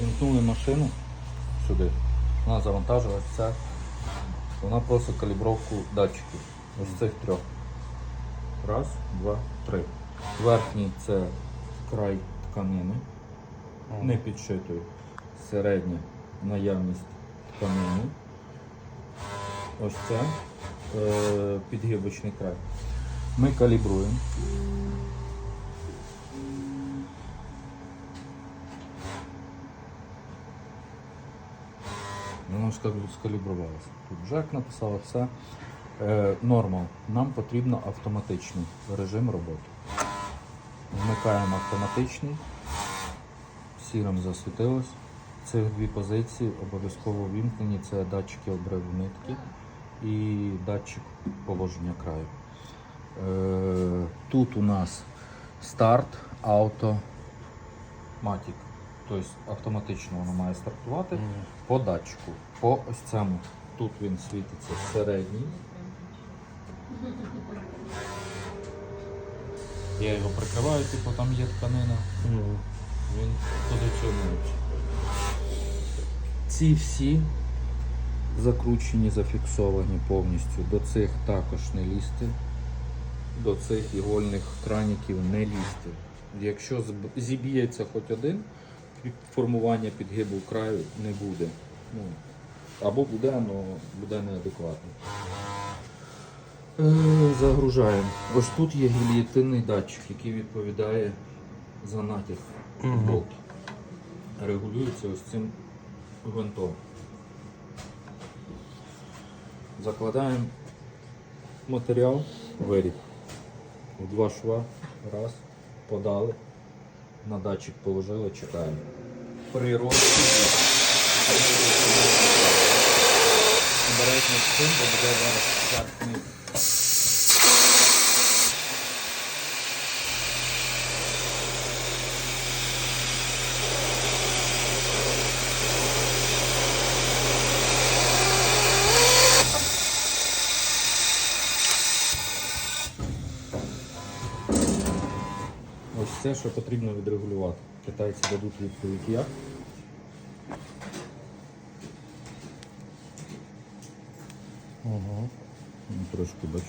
Вімкнули машину сюди. Вона завантажилась. Вона просить калібровку датчиків. Ось цих трьох. Раз, два, три. Верхній це край тканини, не підшитої. Середня наявність тканини. Ось це е, підгибочний край. Ми калібруємо. Воно скалібрувалося. Тут Жек написав все. Нормал. Нам потрібно автоматичний режим роботи. Вмикаємо автоматичний. Сірим засвітилось. Цих дві позиції обов'язково вімкнені. Це датчики обриву нитки і датчик положення краю. Е, тут у нас старт, авто, матік. Тобто автоматично воно має стартувати по датчику. По ось цьому. Тут він світиться середній. Я його прикриваю, типу там є тканина. Він позиціонується. Ці всі закручені, зафіксовані повністю. До цих також не лізти. До цих ігольних краніків не лізти. Якщо зіб'ється хоч один, формування підгибу краю не буде. Ну, або буде, але буде неадекватно. Е, Загружаємо. Ось тут є гільєтинний датчик, який відповідає за натяг болт. Регулюється ось цим гвинтом. Закладаємо матеріал, виріб. У два шва, раз, подали, на датчик положили, чекаємо. При розкиді обережно з цим, бо буде зараз верхній. Ось це, що потрібно відрегулювати. Китайці дадуть відповідь як. Угу. Трошки бачу.